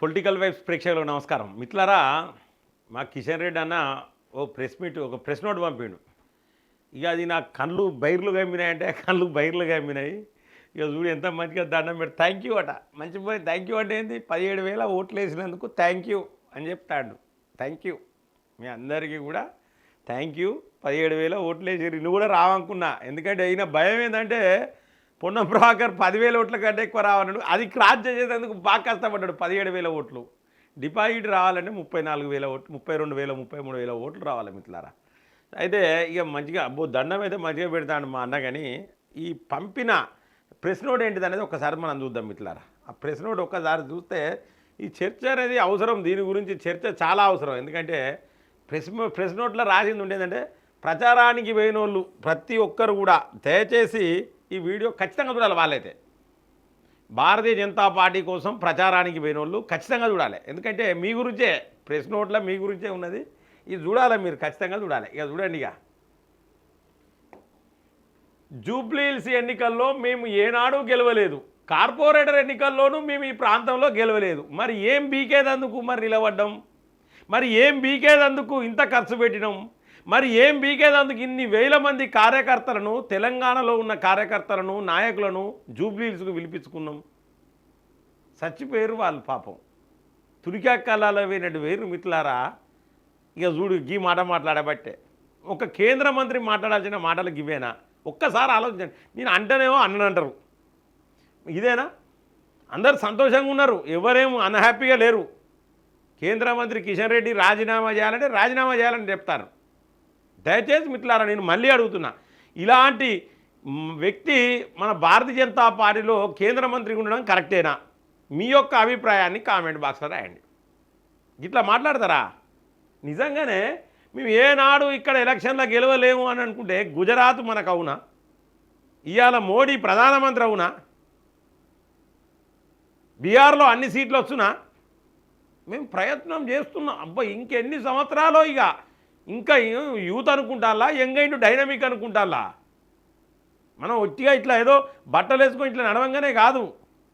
Political vibes ప్రేక్షకులకు నమస్కారం. మిత్రులారా మా కిషన్ రెడ్డి అన్న ఓ ప్రెస్ మీట్ ఒక ప్రెస్ నోట్ పంపిండు. ఇక అది నా కళ్ళు బైర్లు గమ్మినాయంటే కళ్ళు బైర్లు కమ్మినాయి ఇక చూడు ఎంత మంచిగా దండం పెడు థ్యాంక్ యూ అట. మంచి పోయి థ్యాంక్ యూ అంటే ఏంది? పదిహేడు వేల ఓట్లు వేసినందుకు థ్యాంక్ యూ అని చెప్తాడు. థ్యాంక్ యూ మీ అందరికీ కూడా థ్యాంక్ యూ పదిహేడు వేల ఓట్లు వేసి నువ్వు కూడా రావనుకున్నా. ఎందుకంటే అయిన భయం ఏంటంటే పొన్నం ప్రభాకర్ పదివేల ఓట్ల కంటే ఎక్కువ రావన్నాడు. అది క్రాస్ చేసేందుకు బాగా కష్టపడ్డాడు. పదిహేడు వేల ఓట్లు. డిపాజిట్ రావాలంటే ముప్పై నాలుగు వేల ఓట్లు ముప్పై రెండు వేల ముప్పై మూడు వేల ఓట్లు రావాలి మిత్రులారా. అయితే ఇక మంచిగా అబ్బో దండం అయితే మంచిగా పెడతాడు మా అన్న కానీ ఈ పంపిన ప్రెస్ నోట్ ఏంటిది అనేది ఒకసారి మనం చూద్దాం మిత్రులారా. ఆ ప్రెస్ నోట్ ఒక్కసారి చూస్తే ఈ చర్చ అనేది అవసరం. దీని గురించి చర్చ చాలా అవసరం. ఎందుకంటే ప్రెస్ ప్రెస్ నోట్లో రాసింది ఉండేదంటే ప్రచారానికి పోయిన వాళ్ళు ప్రతి ఒక్కరు కూడా దయచేసి ఈ వీడియో ఖచ్చితంగా చూడాలి వాళ్ళైతే. భారతీయ జనతా పార్టీ కోసం ప్రచారానికి పోయిన వాళ్ళు ఖచ్చితంగా చూడాలి. ఎందుకంటే మీ గురించే ప్రెస్ నోట్లో మీ గురించే ఉన్నది. ఇది చూడాలి మీరు ఖచ్చితంగా చూడాలి. ఇక చూడండి ఇక. జూబ్లీహిల్స్ ఎన్నికల్లో మేము ఏనాడు గెలవలేదు. కార్పొరేటర్ ఎన్నికల్లోనూ మేము ఈ ప్రాంతంలో గెలవలేదు. మరి ఏం బీకేదందుకు మరి నిలబడ్డం? మరి ఏం బీకేదందుకు ఇంత ఖర్చు పెట్టినాం? మరి ఏం బీకేదందుకు ఇన్ని వేల మంది కార్యకర్తలను తెలంగాణలో ఉన్న కార్యకర్తలను నాయకులను జూబ్లీహిల్స్కు పిలిపించుకున్నాం? చచ్చిపోయారు వాళ్ళు పాపం. తుడికాక్కలాలో పోయినట్టు వేరు మిత్రులారా. ఇక చూడు గీ మాట మాట్లాడబట్టే. ఒక కేంద్ర మంత్రి మాట్లాడాల్సిన మాటలు గివేనా ఒక్కసారి ఆలోచించండి. నేను అంటేనేమో అన్నంటారు ఇదేనా? అందరు సంతోషంగా ఉన్నారు. ఎవరేమో అన్హ్యాపీగా లేరు. కేంద్ర మంత్రి కిషన్ రెడ్డి రాజీనామా చేయాలంటే రాజీనామా చేయాలని చెప్తారు. దయచేసి మిత్రులారా నేను మళ్ళీ అడుగుతున్నా. ఇలాంటి వ్యక్తి మన భారతీయ జనతా పార్టీలో కేంద్ర మంత్రిగా ఉండడం కరెక్టేనా? మీ యొక్క అభిప్రాయాన్ని కామెంట్ బాక్స్లో రాయండి. ఇట్లా మాట్లాడతారా? నిజంగానే మేము ఏనాడు ఇక్కడ ఎలక్షన్లో గెలవలేము అని అనుకుంటే గుజరాత్ మనకు అవునా? ఇవాళ మోడీ ప్రధానమంత్రి అవునా? బీహార్లో అన్ని సీట్లు వచ్చునా మేము ప్రయత్నం చేస్తున్నాం. అబ్బా ఇంకెన్ని సంవత్సరాలు ఇక? ఇంకా యూత్ అనుకుంటాలా యంగ్ అయిన డైనమిక్ అనుకుంటాలా మనం ఒట్టిగా ఇట్లా ఏదో బట్టలు వేసుకొని ఇట్లా నడవంగానే కాదు.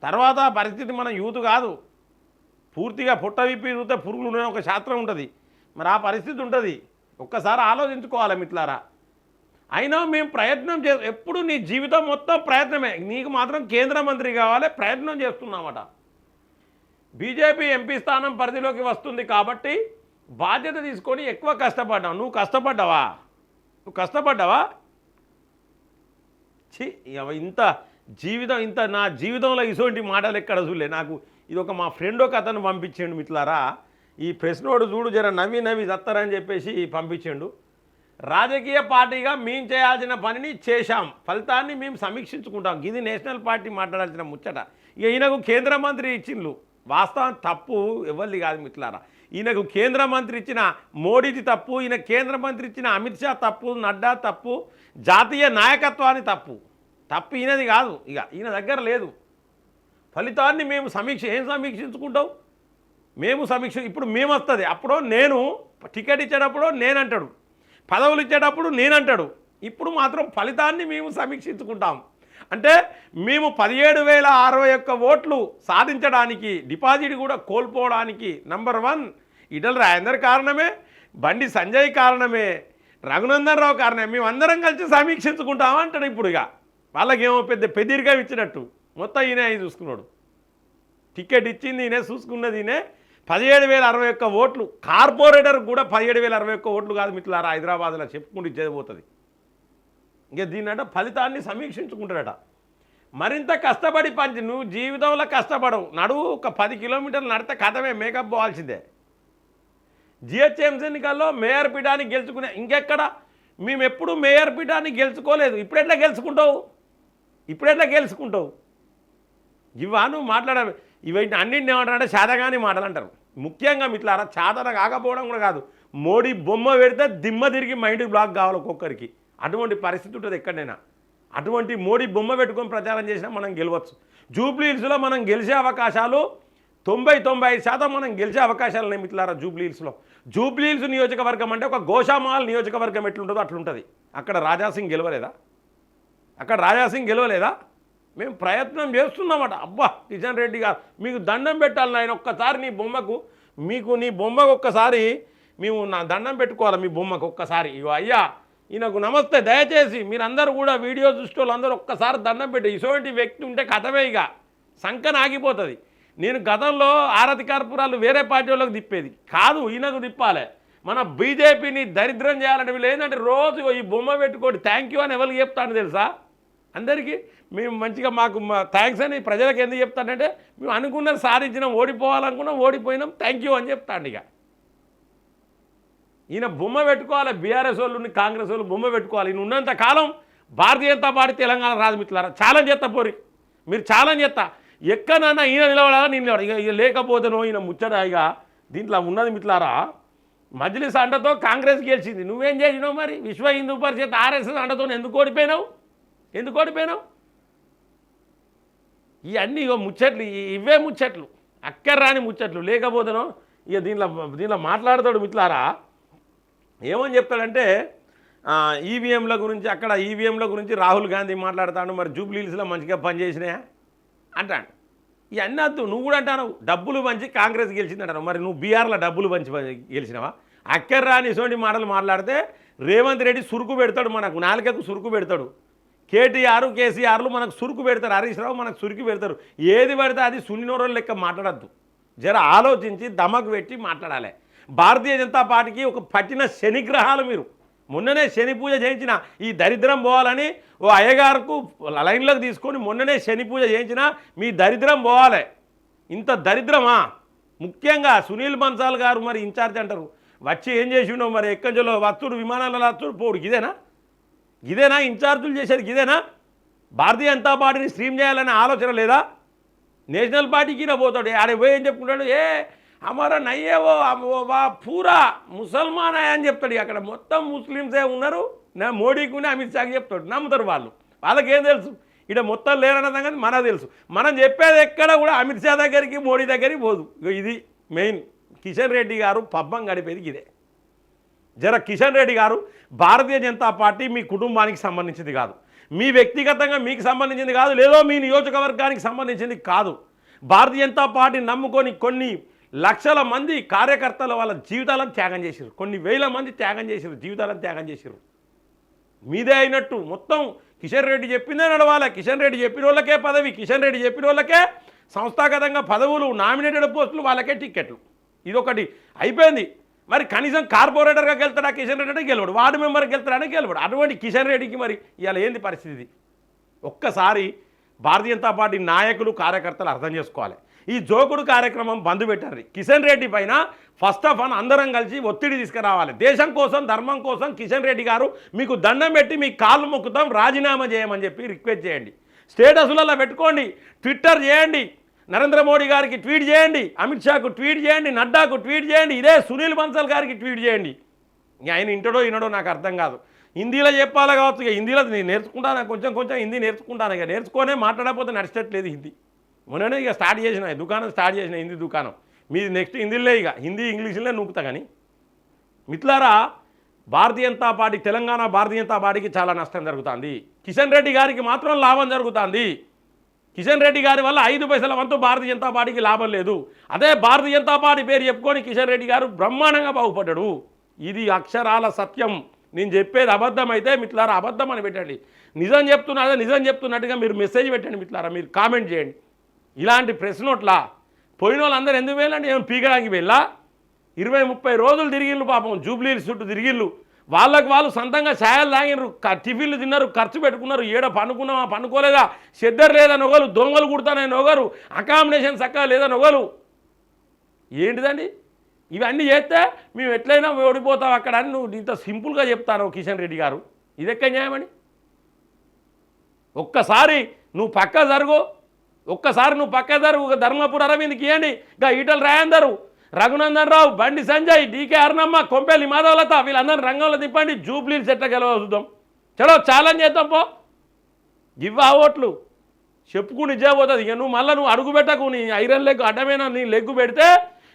తర్వాత ఆ పరిస్థితి మన యూత్ కాదు. పూర్తిగా పుట్ట విప్పి చూస్తే పురుగులు ఉన్న ఒక శాస్త్రం ఉంటుంది. మరి ఆ పరిస్థితి ఉంటుంది. ఒక్కసారి ఆలోచించుకోవాలి మిట్లారా అయినా మేము ప్రయత్నం చే ఎప్పుడు నీ జీవితం మొత్తం ప్రయత్నమే. నీకు మాత్రం కేంద్ర మంత్రి కావాలి ప్రయత్నం చేస్తున్నామట. బీజేపీ ఎంపీ స్థానం పరిధిలోకి వస్తుంది కాబట్టి బాధ్యత తీసుకొని ఎక్కువ కష్టపడ్డావు. నువ్వు కష్టపడ్డావా? నువ్వు కష్టపడ్డావా? ఛీ ఇంత జీవితం ఇంత నా జీవితంలో ఇటువంటి మాటలు ఎక్కడ చూడలే. నాకు ఇది ఒక మా ఫ్రెండ్ ఒక అతను పంపించిండు మిట్లారా ఈ ప్రశ్నోడు చూడు జర నవ్వి నవ్వి చత్తారని చెప్పేసి పంపించిండు. రాజకీయ పార్టీగా మేము చేయాల్సిన పనిని చేశాం. ఫలితాన్ని మేము సమీక్షించుకుంటాం. ఇది నేషనల్ పార్టీ మాట్లాడాల్సిన ముచ్చట. ఇక ఈయనకు కేంద్ర మంత్రి ఇచ్చిండ్లు. వాస్తవం తప్పు ఎవరిది కాదు మిట్లారా ఈయనకు కేంద్ర మంత్రి ఇచ్చిన మోడీది తప్పు ఈయన కేంద్ర మంత్రి ఇచ్చిన అమిత్ షా తప్పు నడ్డా తప్పు జాతీయ నాయకత్వాన్ని తప్పు. తప్పు ఈయనది కాదు. ఇక ఈయన దగ్గర లేదు. ఫలితాన్ని మేము సమీక్ష ఏం సమీక్షించుకుంటాం? మేము సమీక్ష ఇప్పుడు మేము వస్తుంది అప్పుడు నేను టికెట్ ఇచ్చేటప్పుడు నేనంటాడు. పదవులు ఇచ్చేటప్పుడు నేనంటాడు. ఇప్పుడు మాత్రం ఫలితాన్ని మేము సమీక్షించుకుంటాం. అంటే మేము పదిహేడు వేల అరవై ఒక్క ఓట్లు సాధించడానికి డిపాజిట్ కూడా కోల్పోవడానికి నంబర్ వన్ ఇటల రాజేందర్ కారణమే బండి సంజయ్ కారణమే రఘునందన్ రావు కారణమే మేమందరం కలిసి సమీక్షించుకుంటాం అంటాడు ఇప్పుడు ఇక. వాళ్ళకేమో పెద్ద పెదిరిగా ఇచ్చినట్టు. మొత్తం ఈయన ఆయన చూసుకున్నాడు. టికెట్ ఇచ్చింది ఈయనే చూసుకున్నది ఈయనే. పదిహేడు వేల అరవై ఒక్క ఓట్లు కార్పొరేటర్ కూడా పదిహేడు వేల అరవై ఒక్క ఓట్లు కాదు మిత్రులారా హైదరాబాద్లో చెప్పుకుంటూ ఇచ్చేది పోతుంది ఇంకా దీన్నట ఫలితాన్ని సమీక్షించుకుంటాడట. మరింత కష్టపడి పంచి నువ్వు జీవితంలో కష్టపడవు. నడువు ఒక పది కిలోమీటర్లు నడితే కథమే మేకప్ పోవాల్సిందే. జిహెచ్ఎంసీ ఎన్నికల్లో మేయర్ పీఠాన్ని గెలుచుకునే ఇంకెక్కడ? మేము ఎప్పుడు మేయర్ పీఠాన్ని గెలుచుకోలేదు. ఇప్పుడెట్లా గెలుచుకుంటావు? ఇప్పుడెట్లా గెలుచుకుంటావు? ఇవా నువ్వు మాట్లాడ ఇవన్నీ అన్నింటిని ఏమంటారంటే శాతగాని మాటలు అంటారు. ముఖ్యంగా మిట్లారా చాతన కాకపోవడం కూడా కాదు. మోడీ బొమ్మ పెడితే దిమ్మ తిరిగి మైండ్ బ్లాక్ కావాలి ఒక్కొక్కరికి. అటువంటి పరిస్థితి ఉంటుంది ఎక్కడైనా. అటువంటి మోడీ బొమ్మ పెట్టుకొని ప్రచారం చేసినా మనం గెలవచ్చు. జూబ్లీహిల్స్లో మనం గెలిచే అవకాశాలు తొంభై తొంభై ఐదు శాతం మనం గెలిచే అవకాశాలు ఉన్నాయి మిట్లారా జూబ్లీహిల్స్లో జూబ్లీహిల్స్ నియోజకవర్గం అంటే ఒక గోషామాల్ నియోజకవర్గం ఎట్లుంటుందో అట్లుంటుంది. అక్కడ రాజాసింగ్ గెలవలేదా? అక్కడ రాజాసింగ్ గెలవలేదా? మేము ప్రయత్నం చేస్తున్నామట. అబ్బా కిషన్ రెడ్డి గారు మీకు దండం పెట్టాలి ఆయన ఒక్కసారి నీ బొమ్మకు మీకు నీ బొమ్మకు ఒక్కసారి మేము నా దండం పెట్టుకోవాలి మీ బొమ్మకు ఒక్కసారి? ఇగో అయ్యా ఈయనకు నమస్తే దయచేసి మీరందరూ కూడా వీడియో చూస్తే వాళ్ళందరూ ఒక్కసారి దండం పెట్టి ఇటువంటి వ్యక్తి ఉంటే కథమే ఇక. సంకన ఆగిపోతుంది. నేను గతంలో ఆరతి కర్పూరాలు వేరే పార్టీ వాళ్ళకి తిప్పేది. కాదు ఈయనకు తిప్పాలి. మన బీజేపీని దరిద్రం చేయాలంటే వీళ్ళు ఏంటంటే రోజు ఈ బొమ్మ పెట్టుకోండి థ్యాంక్ యూ అని ఎవరికి చెప్తాను తెలుసా? అందరికీ మేము మంచిగా మాకు థ్యాంక్స్ అని ప్రజలకు ఎందుకు చెప్తానంటే మేము అనుకున్నది సాధించినాం ఓడిపోవాలనుకున్నాం ఓడిపోయినాం థ్యాంక్ యూ అని చెప్తాను ఇక. ఈయన బొమ్మ పెట్టుకోవాలి బీఆర్ఎస్ వాళ్ళు కాంగ్రెస్ వాళ్ళు బొమ్మ పెట్టుకోవాలి. ఈయన ఉన్నంత కాలం భారతీయ జనతా పార్టీ తెలంగాణ రాజమిత్రులారా ఛాలెంజ్ చేస్తా పోరి. మీరు ఛాలెంజ్ చేస్తా. ఎక్కడన్నా ఈయన నిలబడాలా నేను నిలబడ? ఇక ఇక లేకపోతేనో ఈయన ముచ్చట ఇక దీంట్లో ఉన్నది మిట్లారా మజ్లిస్ అండతో కాంగ్రెస్ గెలిచింది. నువ్వేం చేసినావు మరి? విశ్వ హిందూ పరిషత్ ఆర్ఎస్ఎస్ అండతో ఎందుకు ఓడిపోయినావు? ఎందుకు ఓడిపోయినావు? ఇవన్నీ ఇగో ముచ్చట్లు ఇవే ముచ్చట్లు. అక్కర్రాని ముచ్చట్లు. లేకపోతేనో ఇక దీనిలో దీనిలో మాట్లాడతాడు మిట్లారా ఏమని చెప్తాడంటే ఈవీఎంల గురించి అక్కడ ఈవీఎంల గురించి రాహుల్ గాంధీ మాట్లాడతాడు. మరి జూబ్లీహిల్స్లో మంచిగా పనిచేసినాయా? అంటాడు. ఇవన్నీ వద్దు నువ్వు కూడా అంటాను డబ్బులు పంచి కాంగ్రెస్ గెలిచిందంటాను మరి నువ్వు బీఆర్లో డబ్బులు పంచి గెలిచినావా? అక్కర్ రాని ఇటువంటి మాటలు మాట్లాడితే రేవంత్ రెడ్డి సురుకు పెడతాడు మనకు నాలుకకు సురుకు పెడతాడు. కేటీఆర్ కేసీఆర్లు మనకు సురుకు పెడతారు. హరీష్ రావు మనకు సురుకు పెడతారు. ఏది పడితే అది సున్నినోరోళ్ళు లెక్క మాట్లాడద్దు. జర ఆలోచించి దమకు పెట్టి మాట్లాడాలి. భారతీయ జనతా పార్టీకి ఒక పట్టిన శనిగ్రహాలు మీరు. మొన్ననే శని పూజ చేయించిన ఈ దరిద్రం పోవాలని ఓ అయ్యగారుకు లైన్లోకి తీసుకొని మొన్ననే శని పూజ చేయించిన మీ దరిద్రం పోవాలి. ఇంత దరిద్రమా? ముఖ్యంగా సునీల్ బన్సాల్ గారు మరి ఇన్ఛార్జ్ అంటారు. వచ్చి ఏం చేసిండో మరి ఎక్కడిలో వస్తుడు విమానాలలో వస్తుడు పోడు ఇదేనా ఇదేనా ఇన్ఛార్జులు చేసేది ఇదేనా భారతీయ జనతా పార్టీని స్ట్రీమ్ చేయాలనే ఆలోచన లేదా? నేషనల్ పార్టీకి నా పోతాడు. ఆడ పోయి ఏం చెప్పుకుంటాడు? ఏ అమర నయ్యేవో ఓ వా పూరా ముసల్మాన్ అని చెప్తాడు. అక్కడ మొత్తం ముస్లిమ్సే ఉన్నారు. నా మోడీకి ఉన్న అమిత్ షాకి చెప్తాడు. నమ్ముతారు వాళ్ళు. వాళ్ళకేం తెలుసు? ఇక్కడ మొత్తం లేరన్న సంగతి మనకు తెలుసు. మనం చెప్పేది ఎక్కడ కూడా అమిత్ షా దగ్గరికి మోడీ దగ్గరికి పోదు. ఇది మెయిన్. కిషన్ రెడ్డి గారు పబ్బం గడిపేది ఇదే. జర కిషన్ రెడ్డి గారు భారతీయ జనతా పార్టీ మీ కుటుంబానికి సంబంధించింది కాదు. మీ వ్యక్తిగతంగా మీకు సంబంధించింది కాదు. లేదో మీ నియోజకవర్గానికి సంబంధించింది కాదు. భారతీయ జనతా పార్టీ నమ్ముకొని కొన్ని లక్షల మంది కార్యకర్తలు వాళ్ళ జీవితాలను త్యాగం చేశారు కొన్ని వేల మంది త్యాగం చేశారు జీవితాలను త్యాగం చేశారు మీదే అయినట్టు మొత్తం కిషన్ రెడ్డి చెప్పిందే నడవాలి? కిషన్ రెడ్డి చెప్పిన వాళ్ళకే పదవి కిషన్ రెడ్డి చెప్పిన వాళ్ళకే సంస్థాగతంగా పదవులు నామినేటెడ్ పోస్టులు వాళ్ళకే టిక్కెట్లు. ఇదొకటి. అయిపోయింది. మరి కనీసం కార్పొరేటర్గా గెలుతాడా కిషన్ రెడ్డి అంటే గెలవడు. వార్డు మెంబర్కి గెలుతాడని గెలవడు. అటువంటి కిషన్ రెడ్డికి మరి ఇవాళ ఏంది పరిస్థితి ఒక్కసారి భారతీయ జనతా పార్టీ నాయకులు కార్యకర్తలు అర్థం చేసుకోవాలి. ఈ జోకుడు కార్యక్రమం బంద్ పెట్టారు కిషన్ రెడ్డి పైన ఫస్ట్ ఆఫ్ ఆల్ అందరం కలిసి ఒత్తిడి తీసుకురావాలి. దేశం కోసం ధర్మం కోసం కిషన్ రెడ్డి గారు మీకు దండం పెట్టి మీ కాళ్ళు మొక్కుతాం రాజీనామా చేయమని చెప్పి రిక్వెస్ట్ చేయండి. స్టేటస్లలో పెట్టుకోండి. ట్విట్టర్ చేయండి. నరేంద్ర మోడీ గారికి ట్వీట్ చేయండి. అమిత్ షాకు ట్వీట్ చేయండి. నడ్డాకు ట్వీట్ చేయండి. ఇదే సునీల్ బన్సల్ గారికి ట్వీట్ చేయండి. ఆయన ఇంటడో ఇనడో నాకు అర్థం కాదు. హిందీలో చెప్పాలి కావచ్చు ఇక హిందీలో నేను నేర్చుకుంటాను? కొంచెం కొంచెం హిందీ నేర్చుకుంటాను? ఇక నేర్చుకునే మాట్లాడకపోతే నడిచేట్లేదు హిందీ. మొన్ననే ఇక స్టార్ట్ చేసిన దుకాణం స్టార్ట్ చేసిన హిందీ దుకాణం. మీది నెక్స్ట్ హిందీలే ఇక. హిందీ ఇంగ్లీష్లే నూకుతా కానీ. మిత్లారా భారతీయ జనతా పార్టీ తెలంగాణ భారతీయ జనతా పార్టీకి చాలా నష్టం జరుగుతుంది. కిషన్ రెడ్డి గారికి మాత్రం లాభం జరుగుతుంది. కిషన్ రెడ్డి గారి వల్ల ఐదు పైసల వంతు భారతీయ జనతా పార్టీకి లాభం లేదు. అదే భారతీయ జనతా పార్టీ పేరు చెప్పుకొని కిషన్ రెడ్డి గారు బ్రహ్మాండంగా బాగుపడ్డాడు. ఇది అక్షరాల సత్యం. నేను చెప్పేది అబద్ధం అయితే మిట్లారా అబద్ధం అని పెట్టండి. నిజం చెప్తున్నదే నిజం చెప్తున్నట్టుగా మీరు మెసేజ్ పెట్టండి మిట్లారా మీరు కామెంట్ చేయండి. ఇలాంటి ప్రెస్ నోట్లా పోయిన వాళ్ళందరూ ఎందుకు వెళ్ళండి ఏమైనా పీకడానికి వెళ్ళా ఇరవై ముప్పై రోజులు తిరిగిళ్ళు పాపం జూబ్లీలు చుట్టూ తిరిగిళ్ళు. వాళ్ళకు వాళ్ళు సొంతంగా ఛాయలు తాగినారు టిఫిన్లు తిన్నారు ఖర్చు పెట్టుకున్నారు ఏడ పనుకున్నామా పనుకోలేదా చెద్దరు లేదని నొగలు దొంగలు కుడతానని నొగరు అకామిడేషన్ చక్కగా లేదని నొగలు ఏంటిదండి? ఇవన్నీ చేస్తే మేము ఎట్లయినా ఓడిపోతాం అక్కడ అని నువ్వు ఇంత సింపుల్గా చెప్తాను కిషన్ రెడ్డి గారు. ఇది ఎక్కడ న్యాయమని ఒక్కసారి నువ్వు పక్క జరుగు. ఒక్కసారి నువ్వు పక్క ఒక ధర్మపుర అరవింద్కి ఇవ్వండి ఇంకా ఈటల రాయందరు. రఘునందన్ రావు బండి సంజయ్ డీకే అరుణమ్మ కొంపెల్లి మాధవలత వీళ్ళందరినీ రంగంలో తిప్పండి జూబ్లీలు చెట్ల గెలవ చూద్దాం. చలో ఛాలెంజ్ చేద్దాం పో. ఇవ్వ ఓట్లు. చెప్పుకుని పోతుంది. ఇక నువ్వు మళ్ళీ నువ్వు అడుగు పెట్టకు. నీ ఐరన్ లెగ్ అడ్డమైన నీ లెగ్గు పెడితే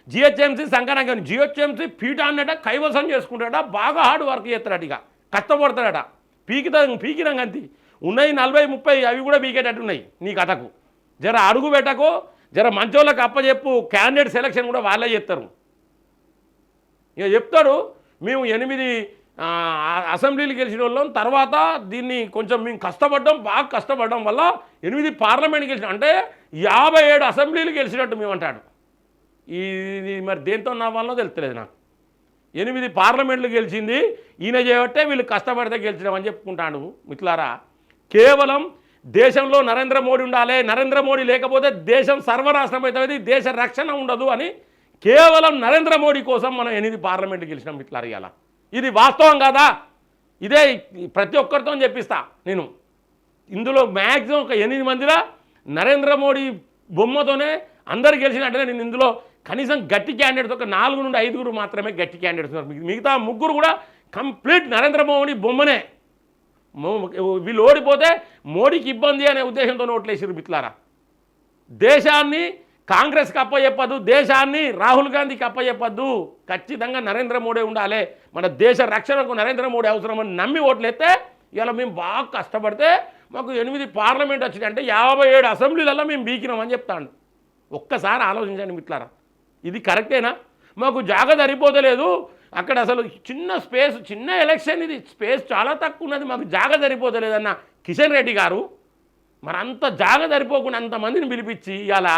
జిహెచ్ఎంసీ సంకనాకని జిహెచ్ఎంసీ పీట అన్నట కైవసం చేసుకుంటాడ బాగా హార్డ్ వర్క్ చేస్తాడట ఇక. కష్టపడతాడట. పీకిత పీకినాక అంతే ఉన్నాయి నలభై ముప్పై అవి కూడా పీకేటట్టున్నాయి నీ కథకు. జర అడుగు పెట్టకు జర మంచోళ్ళకి అప్పచెప్పు క్యాండిడేట్ సెలక్షన్ కూడా వాళ్ళే చెప్తారు ఇక చెప్తారు మేము ఎనిమిది అసెంబ్లీలు గెలిచిన వాళ్ళం తర్వాత దీన్ని కొంచెం మేము కష్టపడ్డం బాగా కష్టపడడం వల్ల ఎనిమిది పార్లమెంట్ గెలిచిన అంటే యాభై ఏడు అసెంబ్లీలు గెలిచినట్టు మేము అంటాడు ఇది మరి దేంతో నా వల్ల తెలుస్తలేదు నాకు. ఎనిమిది పార్లమెంట్లు గెలిచింది ఈయన చేయబట్టే వీళ్ళు కష్టపడితే గెలిచినామని చెప్పుకుంటాడు. మిత్రులారా కేవలం దేశంలో నరేంద్ర మోడీ ఉండాలి నరేంద్ర మోడీ లేకపోతే దేశం సర్వనాశనం అవుతుంది దేశ రక్షణ ఉండదు అని కేవలం నరేంద్ర మోడీ కోసం మనం ఎనిమిది పార్లమెంట్ గెలిచినాం ఇట్లా ఇవాళ ఇది వాస్తవం కాదా? ఇదే ప్రతి ఒక్కరితో చెప్పిస్తా నేను. ఇందులో మ్యాక్సిమం ఒక ఎనిమిది మందిలో నరేంద్ర మోడీ బొమ్మతోనే అందరు గెలిచినట్టుగా నేను ఇందులో కనీసం గట్టి క్యాండిడేట్స్ ఒక నాలుగు నుండి ఐదుగురు మాత్రమే గట్టి క్యాండిడేట్స్ ఉన్నారు. మిగతా ముగ్గురు కూడా కంప్లీట్ నరేంద్ర మోడీ బొమ్మనే. వీళ్ళు ఓడిపోతే మోడీకి ఇబ్బంది అనే ఉద్దేశంతో ఓట్లేసారు మిట్లారా దేశాన్ని కాంగ్రెస్కి అప్పచెప్పదు దేశాన్ని రాహుల్ గాంధీకి అప్పచెప్పద్దు ఖచ్చితంగా నరేంద్ర మోడీ ఉండాలి. మన దేశ రక్షణకు నరేంద్ర మోడీ అవసరమని నమ్మి ఓట్లేస్తే ఇలా మేము బాగా కష్టపడితే మాకు ఎనిమిది పార్లమెంట్ వచ్చినాయి. అంటే యాభై ఏడు అసెంబ్లీలలో మేము బీకినామని చెప్తాను ఒక్కసారి ఆలోచించండి మిట్లారా ఇది కరెక్టేనా? మాకు జాగ సరిపోతలేదు. అక్కడ అసలు చిన్న స్పేస్ చిన్న ఎలక్షన్ ఇది. స్పేస్ చాలా తక్కువ ఉన్నది మాకు జాగ సరిపోతలేదన్న కిషన్ రెడ్డి గారు మరి అంత జాగ సరిపోకుండా అంతమందిని పిలిపించి ఇలా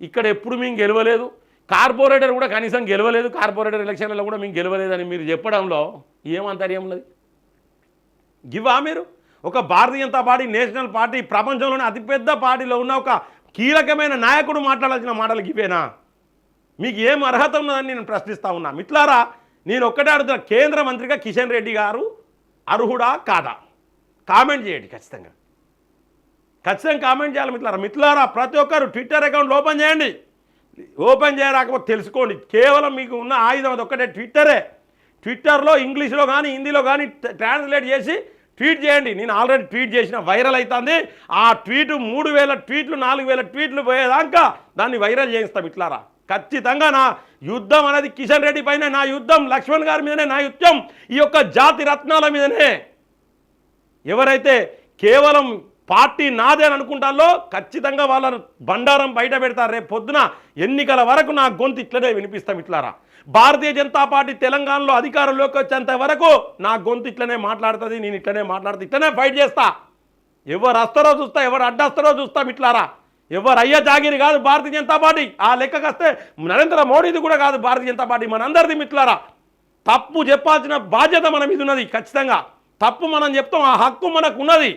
ఇక్కడ ఎప్పుడు మేము గెలవలేదు. కార్పొరేటర్ కూడా కనీసం గెలవలేదు. కార్పొరేటర్ ఎలక్షన్లలో కూడా మేము గెలవలేదని మీరు చెప్పడంలో ఏమంతర్యం ఉన్నది గివా మీరు? ఒక Bharatiya Janata party national party ప్రపంచంలోనే అతిపెద్ద పార్టీలో ఉన్న ఒక కీలకమైన నాయకుడు మాట్లాడాల్సిన మాటలు గివేనా? మీకు ఏం అర్హత ఉన్నదని నేను ప్రశ్నిస్తా ఉన్నా. మిట్లారా నేను ఒక్కటే అడుగుతున్నా కేంద్ర మంత్రిగా కిషన్ రెడ్డి గారు అర్హుడా కాదా? కామెంట్ చేయండి ఖచ్చితంగా. ఖచ్చితంగా కామెంట్ చేయాలి మిట్లారా మిట్లారా ప్రతి ఒక్కరు ట్విట్టర్ అకౌంట్ ఓపెన్ చేయండి. ఓపెన్ చేయరాకపోతే తెలుసుకోండి. కేవలం మీకు ఉన్న ఆయుధం అది ఒక్కటే ట్విట్టరే. ట్విట్టర్లో ఇంగ్లీష్లో కానీ హిందీలో కానీ ట్రాన్స్లేట్ చేసి ట్వీట్ చేయండి. నేను ఆల్రెడీ ట్వీట్ చేసిన వైరల్ అవుతుంది ఆ ట్వీట్ మూడు వేల ట్వీట్లు నాలుగు వేల ట్వీట్లు పోయేదాకా దాన్ని వైరల్ చేయిస్తాం ఇట్లారా ఖచ్చితంగా నా యుద్ధం అనేది కిషన్ రెడ్డి పైన నా యుద్ధం లక్ష్మణ్ గారి మీదనే నా యుద్ధం ఈ యొక్క జాతి రత్నాల మీదనే. ఎవరైతే కేవలం పార్టీ నాదే అని అనుకుంటారో ఖచ్చితంగా వాళ్ళను బండారం బయట పెడతారు. రేపు పొద్దున ఎన్నికల వరకు నా గొంతు ఇట్లనే వినిపిస్తాం ఇట్లారా భారతీయ జనతా పార్టీ తెలంగాణలో అధికారంలోకి వచ్చేంత వరకు నా గొంతు ఇట్లనే మాట్లాడుతుంది నేను ఇట్లనే మాట్లాడుతా ఇట్లనే ఫైట్ చేస్తా. ఎవరు వస్తారో చూస్తా ఎవరు అడ్డస్తారో చూస్తాం ఇట్లారా ఎవరు అయ్యే జాగిరి కాదు భారతీయ జనతా పార్టీ. ఆ లెక్కకు వస్తే నరేంద్ర మోడీది కూడా కాదు భారతీయ జనతా పార్టీ. మనందరిది మిత్రులారా తప్పు చెప్పాల్సిన బాధ్యత మన మీద ఉన్నది ఖచ్చితంగా. తప్పు మనం చెప్తాం ఆ హక్కు మనకు ఉన్నది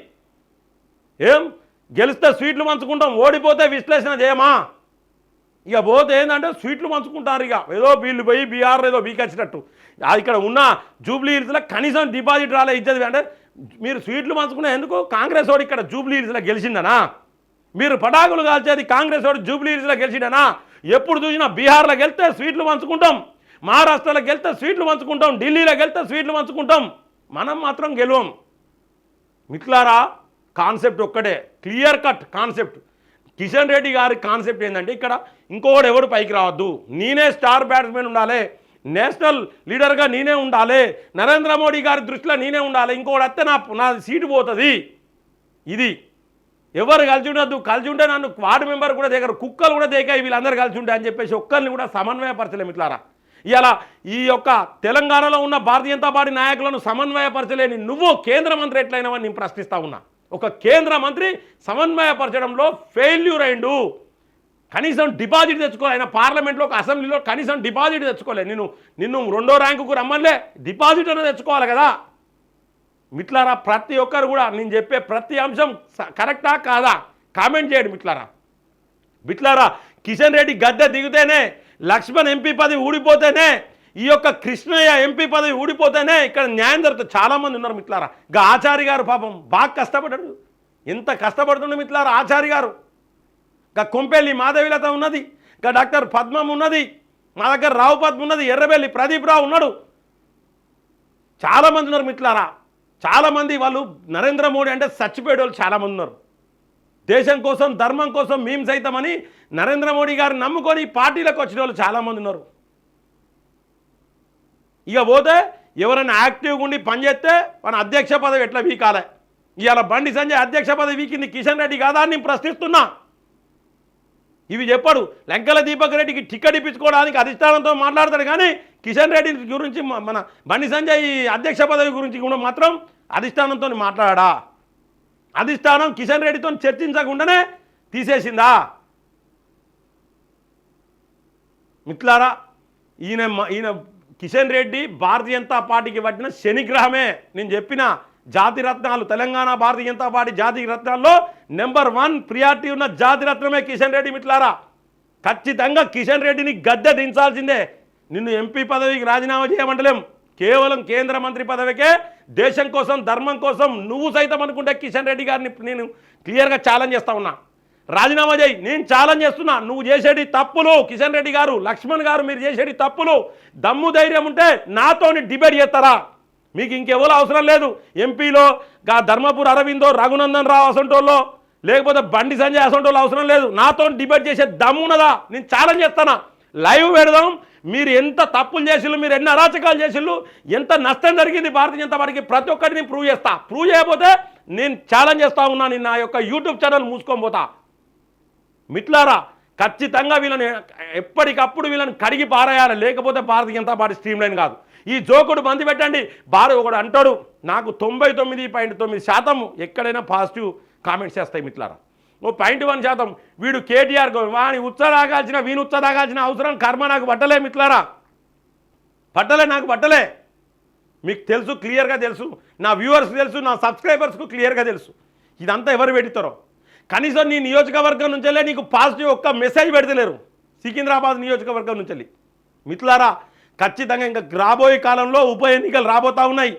ఏం? గెలిస్తే స్వీట్లు పంచుకుంటాం ఓడిపోతే విశ్లేషణ చేయమా? ఇక పోతే ఏంటంటే స్వీట్లు పంచుకుంటారు ఇక. ఏదో వీళ్ళు పోయి బీఆర్ ఏదో బీకొచ్చినట్టు ఆ ఇక్కడ ఉన్న జూబ్లీ హిల్స్లో కనీసం డిపాజిట్ రాలే ఇచ్చేది అంటే మీరు స్వీట్లు పంచుకునే ఎందుకు కాంగ్రెస్ వాడు ఇక్కడ జూబ్లీ హిల్స్లో గెలిచిందనా? మీరు పటాకులు కాల్చేది కాంగ్రెస్ వాడు జూబ్లీ గెలిచిడనా? ఎప్పుడు చూసినా బీహార్లో గెలిస్తే స్వీట్లు పంచుకుంటాం. మహారాష్ట్రలో గెలిస్తే స్వీట్లు పంచుకుంటాం. ఢిల్లీలో వెళ్తే స్వీట్లు పంచుకుంటాం. మనం మాత్రం గెలవం. మిట్లారా కాన్సెప్ట్ ఒక్కటే. Clear cut concept. Kishan Reddy గారి కాన్సెప్ట్ ఏంటంటే ఇక్కడ ఇంకోడు ఎవడు పైకి రావద్దు. నేనే స్టార్ బ్యాట్స్మెన్ ఉండాలి. నేషనల్ లీడర్గా నేనే ఉండాలి. నరేంద్ర మోడీ గారి దృష్టిలో నేనే ఉండాలి. ఇంకోటి వస్తే నా నా సీటు పోతుంది. ఇది. ఎవరు కలిసి ఉండద్దు కలిసి ఉంటే నన్ను వార్డు మెంబర్ కూడా దగ్గర కుక్కలు కూడా దేకాయి వీళ్ళందరూ కలిసి ఉంటే అని చెప్పేసి ఒక్కరిని కూడా సమన్వయపరచలేము ఇట్లారా ఇలా ఈ యొక్క తెలంగాణలో ఉన్న భారతీయ జనతా పార్టీ నాయకులను సమన్వయపరచలేని నువ్వు కేంద్ర మంత్రి ఎట్లయినవని నేను ప్రశ్నిస్తా ఉన్నా. ఒక కేంద్ర మంత్రి సమన్వయపరచడంలో ఫెయిల్యూర్ అయిండు. కనీసం డిపాజిట్ తెచ్చుకోలే ఆయన పార్లమెంట్లో ఒక అసెంబ్లీలో కనీసం డిపాజిట్ తెచ్చుకోలే. నేను నిన్ను రెండో ర్యాంకుకు రమ్మన్లే డిపాజిట్ అనేది తెచ్చుకోవాలి కదా. మిట్లారా ప్రతి ఒక్కరు కూడా నేను చెప్పే ప్రతి అంశం కరెక్టా కాదా? కామెంట్ చేయండి మిట్లారా. మిట్లారా కిషన్ రెడ్డి గద్దె దిగితేనే లక్ష్మణ్ ఎంపీ పదవి ఊడిపోతేనే ఈ యొక్క కృష్ణయ్య ఎంపీ పదవి ఊడిపోతేనే ఇక్కడ న్యాయం జరుగుతుంది. చాలామంది ఉన్నారు మిట్లారా. గా ఆచారి గారు పాపం బాగా కష్టపడ్డాడు. ఎంత కష్టపడుతుండే మిట్లారా ఆచారి గారు? గా కొంపెల్లి మాధవిలత ఉన్నది. గా డాక్టర్ పద్మం ఉన్నది. మా దగ్గర రావు పద్మ ఉన్నది. ఎర్రబెల్లి ప్రదీప్ రావు ఉన్నాడు. చాలామంది ఉన్నారు మిట్లారా. చాలామంది వాళ్ళు నరేంద్ర మోడీ అంటే చచ్చిపోయే వాళ్ళు చాలామంది ఉన్నారు. దేశం కోసం ధర్మం కోసం మేము సైతమని నరేంద్ర మోడీ గారు నమ్ముకొని పార్టీలకు వచ్చిన వాళ్ళు చాలామంది ఉన్నారు. ఇక పోతే ఎవరైనా యాక్టివ్గా ఉండి పనిచేస్తే మన అధ్యక్ష పదవి ఎట్లా వీకాలే. ఇవాళ బండి సంజయ్ అధ్యక్ష పదవి వీకింది. కిషన్ రెడ్డి కాదా అని నేను ప్రశ్నిస్తున్నా. ఇవి చెప్పాడు. లెంకల దీపక్ రెడ్డికి టికెట్ ఇప్పించుకోవడానికి అధిష్టానంతో మాట్లాడతాడు. కానీ కిషన్ రెడ్డి గురించి మన బండి సంజయ్ అధ్యక్ష పదవి గురించి కూడా మాత్రం అధిష్టానంతో మాట్లాడా. అధిష్టానం కిషన్ రెడ్డితో చర్చించకుండానే తీసేసిందా? మిత్లారా ఈయన ఈయన కిషన్ రెడ్డి భారతీయ జనతా పార్టీకి పట్టిన శనిగ్రహమే. నేను చెప్పిన జాతి రత్నాలు తెలంగాణ భారతీయ జనతా పార్టీ జాతి రత్నాల్లో నెంబర్ వన్ ప్రియారిటీ ఉన్న జాతి రత్నమే కిషన్ రెడ్డి మిట్లారా ఖచ్చితంగా కిషన్ రెడ్డిని గద్దె దించాల్సిందే. నిన్ను ఎంపీ పదవికి రాజీనామా చేయమంటలేం. కేవలం కేంద్ర మంత్రి పదవికే దేశం కోసం ధర్మం కోసం నువ్వు సైతం అనుకుంటే కిషన్ రెడ్డి గారిని నేను క్లియర్గా ఛాలెంజ్ చేస్తా ఉన్నా. రాజీనామా చేయి. నేను ఛాలెంజ్ చేస్తున్నా. నువ్వు చేసేటి తప్పులు కిషన్ రెడ్డి గారు లక్ష్మణ్ గారు మీరు చేసేటి తప్పులు దమ్ము ధైర్యం ఉంటే నాతోని డిబేట్ చేస్తారా? మీకు ఇంకెవరో అవసరం లేదు. ఎంపీలో గా ధర్మపురి అరవిందో రఘునందన్ రావు అసంటోళ్ళో లేకపోతే బండి సంజయ్ అసంటోళ్ళు అవసరం లేదు. నాతో డిబేట్ చేసే దమ్మున్నదా నేను ఛాలెంజ్ చేస్తానా? లైవ్ పెడదాం. మీరు ఎంత తప్పులు చేసిళ్ళు మీరు ఎన్ని అరాచకాలు చేసిళ్ళు ఎంత నష్టం జరిగింది భారతీయ జనతా పార్టీకి ప్రతి ఒక్కరిని నేను ప్రూవ్ చేస్తా. ప్రూవ్ చేయకపోతే నేను ఛాలెంజ్ చేస్తా ఉన్నాను నా యొక్క యూట్యూబ్ ఛానల్ మూసుకొని పోతా. మిట్లారా? ఖచ్చితంగా వీళ్ళని ఎప్పటికప్పుడు వీళ్ళని కడిగి పారేయాలి. లేకపోతే Bharatiya Janata party stream line కాదు. ఈ జోకుడు బంది పెట్టండి. బారు ఒకడు అంటాడు నాకు తొంభై తొమ్మిది పాయింట్ తొమ్మిది శాతం ఎక్కడైనా పాజిటివ్ కామెంట్స్ చేస్తాయి మిట్లారా ఓ పాయింట్ వన్ శాతం. వీడు కేటీఆర్ వాని ఉత్సరాగాల్సిన వీని ఉత్సరాగాల్సిన అవసరం కర్మ నాకు పట్టలే మిట్లారా పట్టలే నాకు పట్టలే. మీకు తెలుసు క్లియర్గా తెలుసు. నా వ్యూవర్స్ తెలుసు నా సబ్స్క్రైబర్స్కు క్లియర్గా తెలుసు. ఇదంతా ఎవరు పెడతారో. కనీసం నీ నియోజకవర్గం నుంచెల్లే నీకు పాజిటివ్ ఒక్క మెసేజ్ పెడతలేరు. సికింద్రాబాద్ నియోజకవర్గం నుంచెల్లి. మిత్రులారా ఖచ్చితంగా ఇంకా రాబోయే కాలంలో ఉప ఎన్నికలు రాబోతా ఉన్నాయి.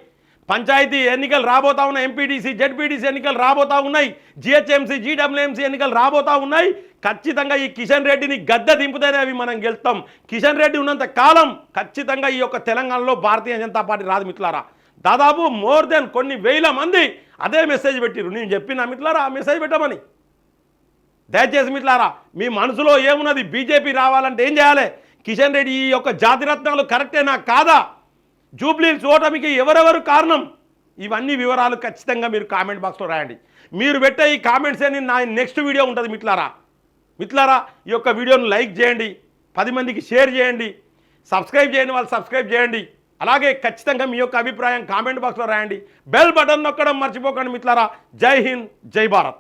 పంచాయతీ ఎన్నికలు రాబోతా ఉన్నాయి. ఎంపీటీసీ జెడ్పీటీసీ ఎన్నికలు రాబోతా ఉన్నాయి. జిహెచ్ఎంసీ జీడబ్ల్యూఎంసీ ఎన్నికలు రాబోతా ఉన్నాయి. ఖచ్చితంగా ఈ కిషన్ రెడ్డిని గద్దె దింపుతేనే అవి మనం గెలుస్తాం. కిషన్ రెడ్డి ఉన్నంత కాలం ఖచ్చితంగా ఈ యొక్క తెలంగాణలో భారతీయ జనతా పార్టీ రాదు మిత్రులారా. దాదాపు మోర్ దెన్ కొన్ని వేల మంది అదే మెసేజ్ పెట్టిరు నేను చెప్పిన మిత్రులారా? ఆ మెసేజ్ పెట్టమని. దయచేసి మిట్లారా మీ మనసులో ఏమున్నది? బీజేపీ రావాలంటే ఏం చేయాలి? కిషన్ రెడ్డి ఈ యొక్క జాతిరత్నాలు కరెక్టేనా కాదా? జూబ్లీస్ ఓటమికి ఎవరెవరు కారణం? ఇవన్నీ వివరాలు ఖచ్చితంగా మీరు కామెంట్ బాక్స్లో రాయండి. మీరు పెట్టే ఈ కామెంట్సే నేను నా నెక్స్ట్ వీడియో ఉంటుంది మిట్లారా మిట్లారా ఈ యొక్క వీడియోను లైక్ చేయండి పది మందికి షేర్ చేయండి సబ్స్క్రైబ్ చేయండి వాళ్ళు సబ్స్క్రైబ్ చేయండి అలాగే ఖచ్చితంగా మీ యొక్క అభిప్రాయం కామెంట్ బాక్స్లో రాయండి. బెల్ బటన్ నొక్కడం మర్చిపోకండి మిట్లారా జై హింద్ జై భారత్.